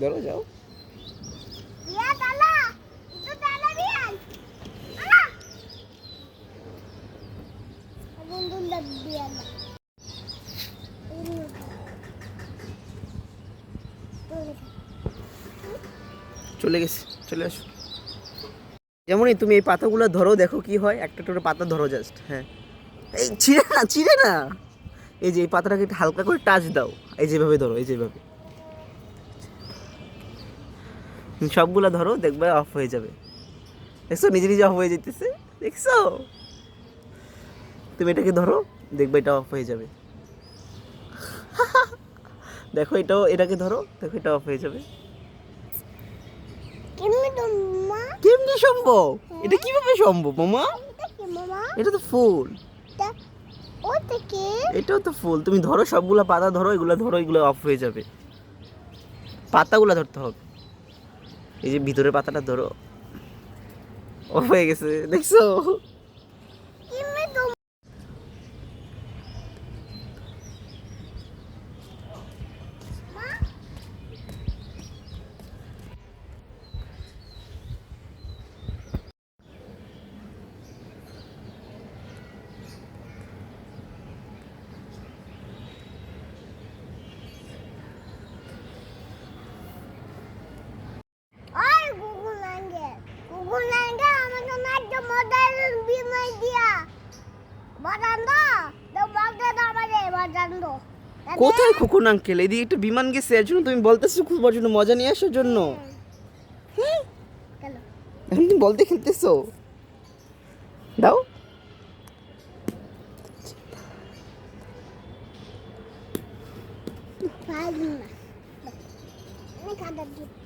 ধরো যাও। চলে গেছে চলে আসো। যেমনই তুমি এই পাতাগুলো ধরো, দেখো কি হয়। একটা একটা পাতা ধরো জাস্ট হ্যাঁ। এই ছিঁড়ে না ছিঁড়ে না। এই যে এই পাতাটাকে একটু হালকা করে টাচ দাও। এই যেভাবে ধরো, এই যেভাবে। সবগুলো ধরো, দেখবে অফ হয়ে যাবে। দেখছ? নিজে নিজে অফ হয়ে যেতেছে দেখছ? তুমি এটাকে ধরো, দেখবে এটা অফ হয়ে যাবে। দেখো এটাও, এটাকে ধরো, দেখো এটা অফ হয়ে যাবে। কেমনে সম্ভব? এটা কীভাবে সম্ভব মামা? এটা মামা? এটা তো ফুল। এটাও তো ফুল। তুমি ধরো সবগুলো পাতা ধরো এগুলো ধরো এগুলো অফ হয়ে যাবে। পাতাগুলো ধরতে হবে। এই যে ভিতরের পাতাটা ধরো। অফ হয়ে গেছে দেখছ? কোথায় খোকন আঙ্কেল এদিকে একটা বিমান গেছে এর জন্য তুমি বলতেছো খুব জন্য মজা নিয়ে আসার জন্য। এখন তুমি বলতে খেলতেছো। দাও। পারি আমি কাটা দিই